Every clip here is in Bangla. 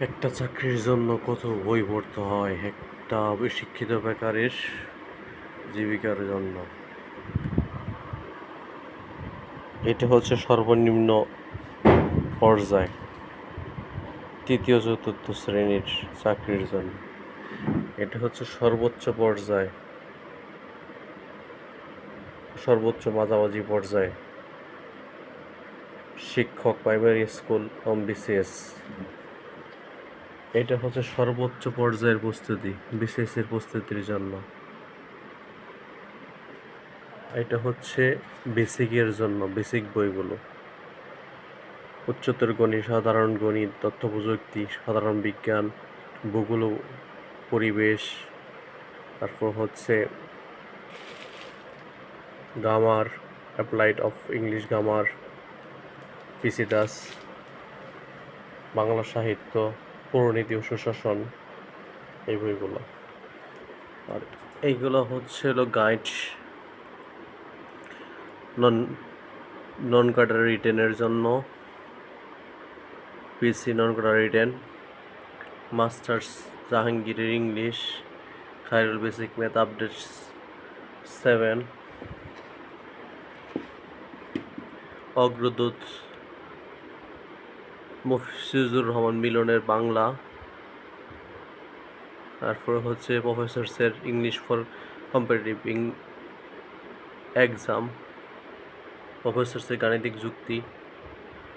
একটা চাকরির জন্য কত বই পড়তে হয়? একটা শিক্ষিত বেকারের জীবিকার জন্য। এটা হচ্ছে সর্বনিম্ন পর্যায়। তৃতীয়, চতুর্থ শ্রেণির চাকরির জন্য। এটা হচ্ছে সর্বোচ্চ পর্যায়। সর্বোচ্চ মাঝামাঝি পর্যায়ে। শিক্ষক প্রাইমারি স্কুল এবং বিসিএস এটা হচ্ছে সর্বোচ্চ পর্যায়ের প্রস্তুতি বিসিএস এর প্রস্তুতির জন্য। এটা হচ্ছে বেসিকের জন্য বেসিক বইগুলো। উচ্চতর গণিত, সাধারণ গণিত, তথ্য প্রযুক্তি, সাধারণ বিজ্ঞান, ভূগোল, পরিবেশ, তারপর হচ্ছে grammar applied of English grammar PC Das Bangla সাহিত্য। পৌরনীতি ও সুশাসন এই বইগুলো আর এইগুলো হচ্ছে হলো গাইড নন নন কাটার রিটেনের জন্য PC non cadre written masters জাহাঙ্গীরের English Khairul basic math update seven Agradut Mafizur Rahman মিলনের বাংলা। তারপর হচ্ছে প্রফেসরসের ইংলিশ ফর কম্পিটিটিভ এক্সাম প্রফেসরসের গাণিতিক যুক্তি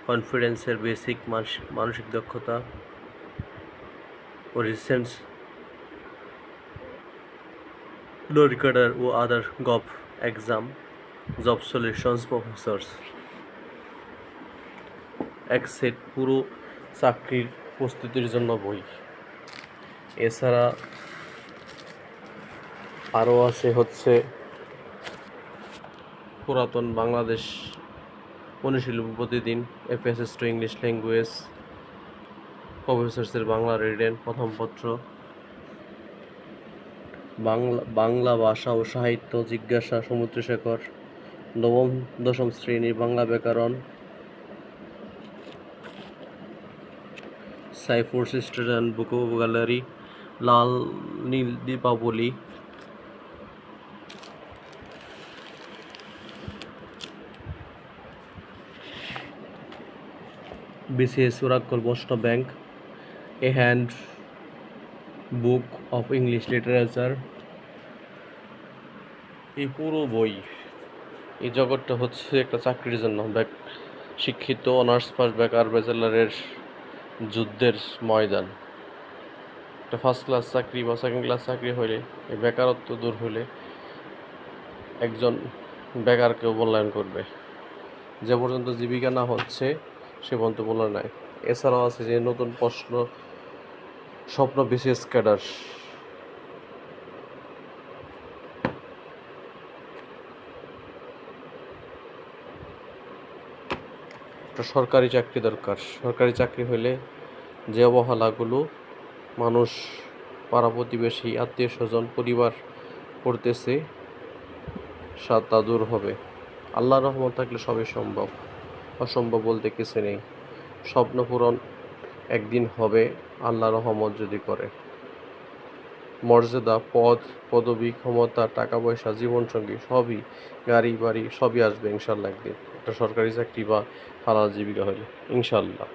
কনফিডেন্সের বেসিক মানসিক দক্ষতা, ও রিসেন্স ও other gov exam job solutions professors এক সেট পুরো চাকরির প্রস্তুতির জন্য বই। এছাড়া আরও আছে হচ্ছে পুরাতন বাংলাদেশ অনুশীলন প্রতিদিন এফএসএস টু ইংলিশ ল্যাঙ্গুয়েজ প্রফেসরসের বাংলা রিডেন প্রথম পত্র, বাংলা বাংলা ভাষা ও সাহিত্য জিজ্ঞাসা সমুদ্রশেখর, নবম, দশম শ্রেণির বাংলা ব্যাকরণ সাইফুর স্টুডেন্ট বুক গ্যালারি লাল নীল দীপাবলি বিসিএস ওরাকল বৈষ্ণব bank a hand book of English literature এই পুরো বই। এই জগৎটা হচ্ছে একটা চাকরির জন্য। ব্যাক- শিক্ষিত, অনার্স পাস বেকার ব্যাচেলারের যুদ্ধের ময়দান। একটা ফার্স্ট ক্লাস চাকরি বা সেকেন্ড ক্লাস চাকরি হইলে, এই বেকারত্ব দূর হইলে একজন বেকারকেও মূল্যায়ন করবে। যে পর্যন্ত জীবিকা না হচ্ছে, সে পর্যন্ত মূল্যায়ন নাই। এছাড়াও আছে যে নতুন প্রশ্ন, স্বপ্ন বিশেষ ক্যাডার একটা সরকারি চাকরি দরকার। সরকারি চাকরি হলে যে অবহেলাগুলো মানুষ, পাড়া প্রতিবেশী, আত্মীয় স্বজন, পরিবার করতেছে তা দূর হবে। আল্লাহ রহমত থাকলে সবই সম্ভব। অসম্ভব বলতে কিছু নেই। স্বপ্ন পূরণ একদিন হবে আল্লাহ রহমত যদি করে। মর্যাদা, পদ, পদবি, ক্ষমতা টাকা পয়সা জীবনসঙ্গী, সবই গাড়ি, বাড়ি, সবই আসবে ইনশাল্লাহ একদিন। একটা সরকারি চাকরি বা হালাল জীবিকা হলে, ইনশাল্লাহ।